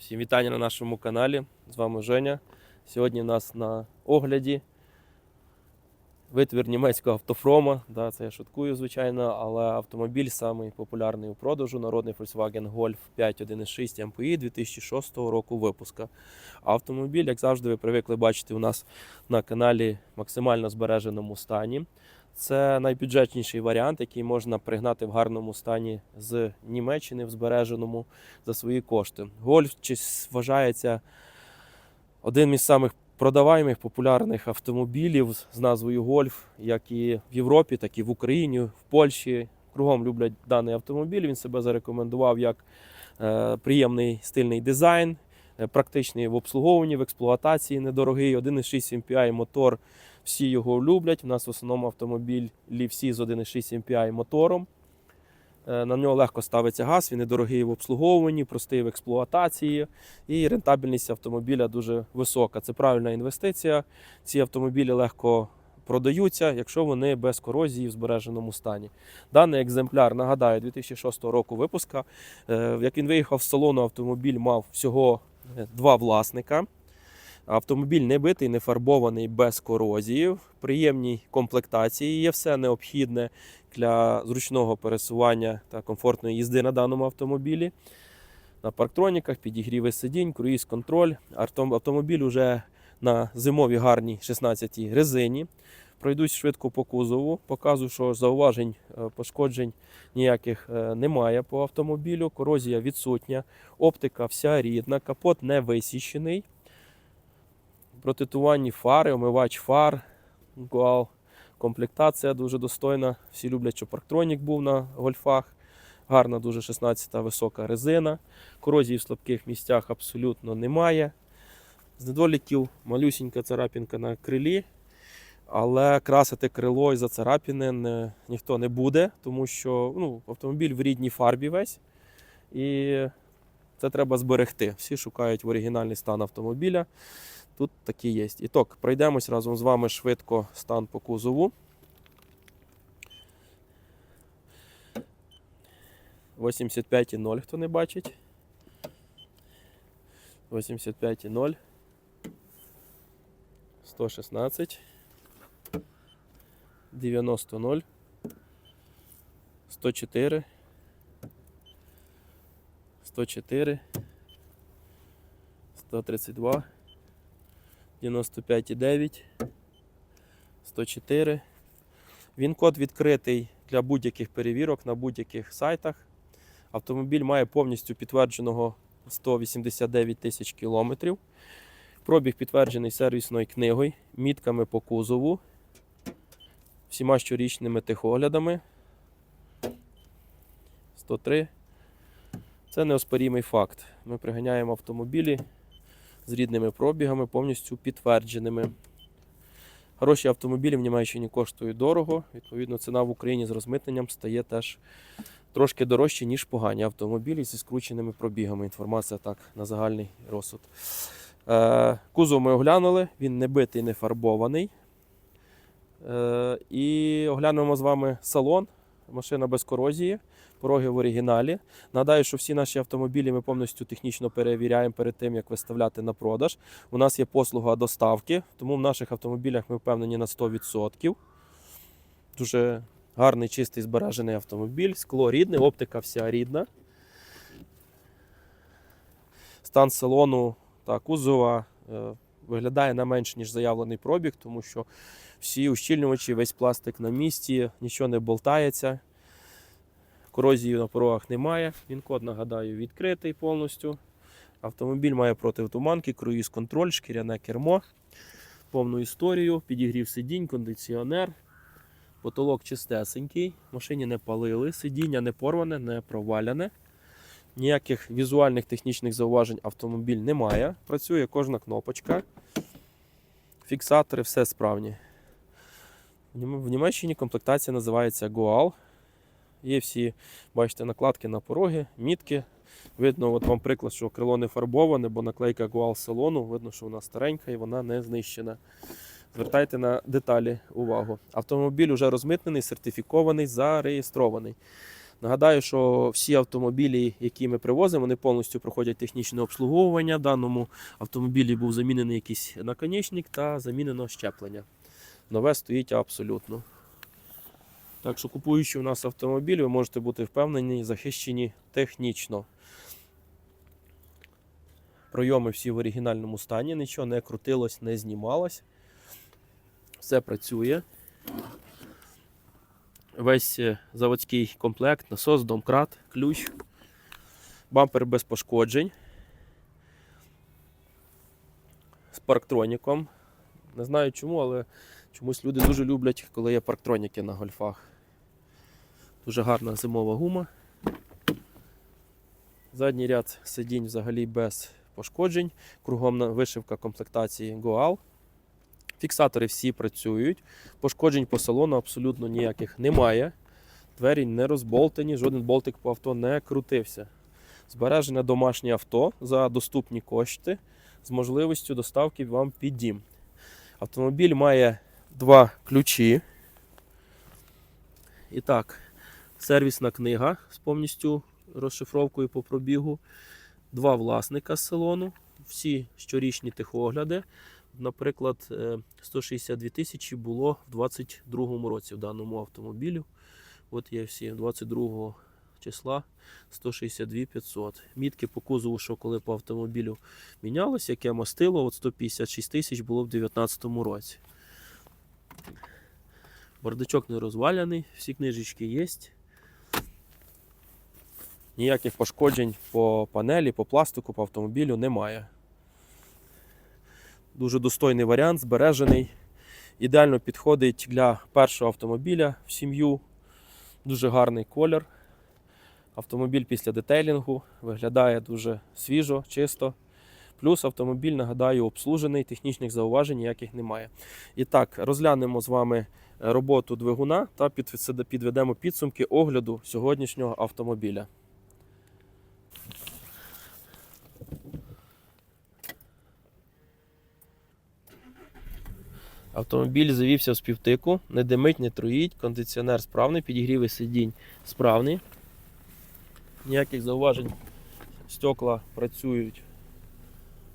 Всім вітання на нашому каналі. З вами Женя. Сьогодні у нас на огляді витвір німецького автофрома. Да, це я шуткую, звичайно, але автомобіль самий популярний у продажу. Народний Volkswagen Golf 5 1.6 MPI 2006 року випуска. Автомобіль, як завжди, ви привикли бачити у нас на каналі максимально збереженому стані. Це найбюджетніший варіант, який можна пригнати в гарному стані з Німеччини в збереженому за свої кошти. Гольф вважається один із самих продаваємих популярних автомобілів з назвою Гольф, як і в Європі, так і в Україні, в Польщі. Кругом люблять даний автомобіль. Він себе зарекомендував як е, приємний стильний дизайн, е, практичний в обслуговуванні, в експлуатації, недорогий. 1,6 MPI мотор. Всі його люблять. У нас в основному автомобіль всі з 1,6 MPI мотором. Е, На нього легко ставиться газ, він недорогий в обслуговуванні, простий в експлуатації, і рентабельність автомобіля дуже висока. Це правильна інвестиція. Ці автомобілі легко продаються, якщо вони без корозії в збереженому стані. Даний екземпляр, нагадаю, 2006 року випуска. Е, Як він виїхав з салону, автомобіль мав всього е, два власника. Автомобіль не битий, не фарбований без корозії, приємній комплектації. Є все необхідне для зручного пересування та комфортної їзди на даному автомобілі. На парктроніках, підігріви сидінь, круїз контроль. Автомобіль уже на зимовій гарній 16-й резині. Пройдусь швидко по кузову. Показую, що зауважень, е, пошкоджень ніяких е, немає по автомобілю. Корозія відсутня, оптика вся рідна, капот не висічений. Протитуванні фари, омивач фар. Гуал. Комплектація дуже достойна. Всі люблять, що парктронік був на гольфах. Гарна, дуже 16-та висока резина. Корозії в слабких місцях абсолютно немає. З недоліків малюсінька царапінка на крилі. Але красити крило і зацарапіни не, ніхто не буде, тому що ну, автомобіль в рідній фарбі весь. І це треба зберегти. Всі шукають в оригінальний стан автомобіля. Тут такі є. І так, пройдемось разом з вами швидко стан по кузову. 85,0, хто не бачить. 85,0. 116. 90,0. 104. 104. 132. 95,9, 104. Він код відкритий для будь-яких перевірок на будь-яких сайтах. Автомобіль має повністю підтвердженого 189 тисяч кілометрів. Пробіг підтверджений сервісною книгою, мітками по кузову, всіма щорічними техоглядами. 103. Це неоспорімий факт. Ми приганяємо автомобілі з рідними пробігами, повністю підтвердженими. Хороші автомобілі в Німеччині коштують дорого. Відповідно, ціна в Україні з розмитненням стає теж трошки дорожче, ніж погані автомобілі зі скрученими пробігами. Інформація так на загальний розсуд. Е, кузов ми оглянули, він не битий, не фарбований. Е, і оглянемо з вами салон. Машина без корозії, пороги в оригіналі. Нагадаю, що всі наші автомобілі ми повністю технічно перевіряємо перед тим, як виставляти на продаж. У нас є послуга доставки, тому в наших автомобілях ми впевнені на 100%. Дуже гарний, чистий, збережений автомобіль. Скло рідне, оптика вся рідна. Стан салону та кузова е, виглядає не менш, ніж заявлений пробіг, тому що всі ущільнювачі, весь пластик на місці, нічого не болтається. Корозії на порогах немає. Він код, нагадаю, відкритий повністю. Автомобіль має протитуманки, круїз контроль, шкіряне кермо, повну історію, підігрів сидінь, кондиціонер, потолок чистесенький, машині не палили, сидіння не порване, не проваляне. Ніяких візуальних технічних зауважень автомобіль немає. Працює кожна кнопочка. Фіксатори все справні. В Німеччині комплектація називається Goal. Є всі, бачите, накладки на пороги, мітки. Видно, от вам приклад, що крило не фарбоване, бо наклейка Goal салону. Видно, що вона старенька і вона не знищена. Звертайте на деталі увагу. Автомобіль вже розмитнений, сертифікований, зареєстрований. Нагадаю, що всі автомобілі, які ми привозимо, вони повністю проходять технічне обслуговування. Даному автомобілі був замінений якийсь наконечник та замінено щеплення. Нове стоїть абсолютно. Так що, купуючи у нас автомобіль, ви можете бути впевнені, захищені технічно. Пройоми всі в оригінальному стані, нічого не крутилось, не знімалось. Все працює. Весь е, заводський комплект, насос, домкрат, ключ, бампер без пошкоджень. З парктроніком. Не знаю чому, але чомусь люди дуже люблять, коли є парктроніки на гольфах. Дуже гарна зимова гума. Задній ряд сидінь взагалі без пошкоджень. Кругом вишивка комплектації Goal. Фіксатори всі працюють. Пошкоджень по салону абсолютно ніяких немає. Двері не розболтані, жоден болтик по авто не крутився. Збережене домашнє авто за доступні кошти з можливістю доставки вам під дім. Автомобіль має два ключі. І так, сервісна книга з повністю розшифровкою по пробігу. Два власника з салону, всі щорічні техогляди. Наприклад, е, 162 тисячі було в 2022 році в даному автомобілю. От є всі 22 числа 162 500. Мітки по кузову, що коли по автомобілю мінялося, яке мастило, от 156 тисяч було в 2019 році. Бардачок не розваляний, всі книжечки є. Ніяких пошкоджень по панелі, по пластику, по автомобілю немає. Дуже достойний варіант, збережений. Ідеально підходить для першого автомобіля в сім'ю. Дуже гарний колір. Автомобіль після детейлінгу виглядає дуже свіжо, чисто. Плюс автомобіль, нагадаю, обслужений, технічних зауважень ніяких немає. І так, розглянемо з вами роботу двигуна та підведемо підсумки огляду сьогоднішнього автомобіля. Автомобіль завівся в співтику, не димить, не троїть, кондиціонер справний, підігріви сидінь справні. Ніяких зауважень. Стекла працюють.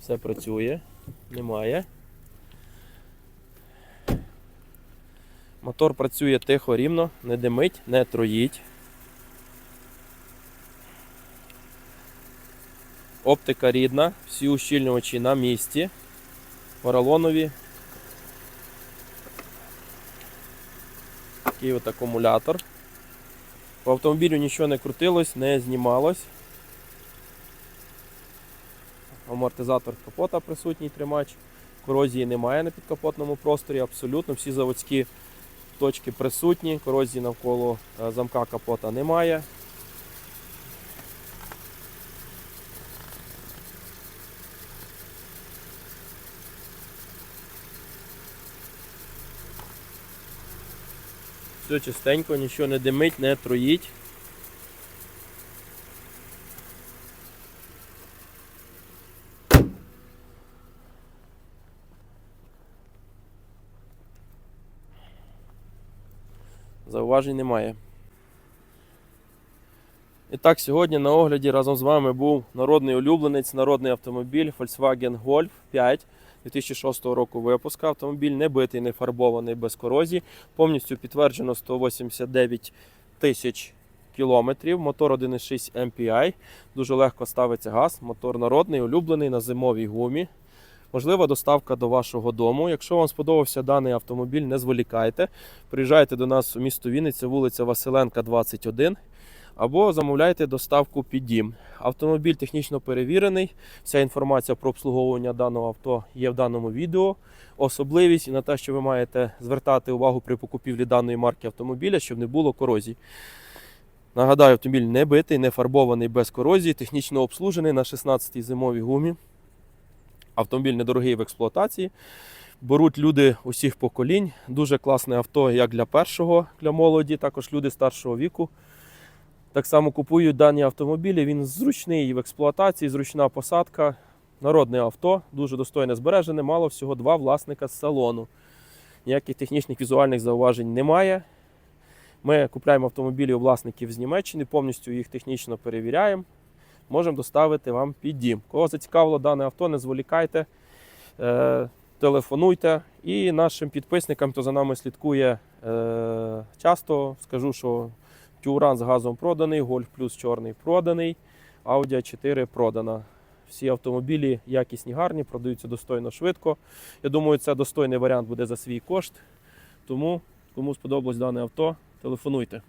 Все працює, немає. Мотор працює тихо, рівно, не димить, не троїть. Оптика рідна, всі ущільнювачі на місці. Поролонові. Такий от акумулятор. По автомобілю нічого не крутилось, не знімалось. Амортизатор капота присутній тримач. Корозії немає на підкапотному просторі, абсолютно всі заводські точки присутні, корозії навколо е, замка капота немає. Все чистенько, нічого не димить, не троїть. Зауважень немає. І так, сьогодні на огляді разом з вами був народний улюбленець, народний автомобіль Volkswagen Golf 5 2006 року випуска. Автомобіль не битий, не фарбований без корозії. Повністю підтверджено 189 тисяч кілометрів. Мотор 1.6 MPI. Дуже легко ставиться газ. Мотор народний, улюблений на зимовій гумі. Можлива доставка до вашого дому. Якщо вам сподобався даний автомобіль, не зволікайте. Приїжджайте до нас у місто Вінниця, вулиця Василенка, 21. Або замовляйте доставку під дім. Автомобіль технічно перевірений. Вся інформація про обслуговування даного авто є в даному відео. Особливість і на те, що ви маєте звертати увагу при покупівлі даної марки автомобіля, щоб не було корозій. Нагадаю, автомобіль не битий, не фарбований без корозії, технічно обслужений на 16-й зимовій гумі. Автомобіль недорогий в експлуатації. Беруть люди усіх поколінь. Дуже класне авто як для першого, для молоді, також люди старшого віку. Так само купують дані автомобілі. Він зручний в експлуатації, зручна посадка. Народне авто, дуже достойне збережене, мало всього два власника з салону. Ніяких технічних візуальних зауважень немає. Ми купляємо автомобілі у власників з Німеччини, повністю їх технічно перевіряємо. Можемо доставити вам під дім. Кого зацікавило дане авто, не зволікайте, е, телефонуйте. І нашим підписникам, хто за нами слідкує е, часто, скажу, що Тюран з газом проданий, Гольф плюс чорний проданий, Audi 4 продана. Всі автомобілі якісні, гарні, продаються достойно швидко. Я думаю, це достойний варіант буде за свій кошт. Тому, кому сподобалось дане авто, телефонуйте.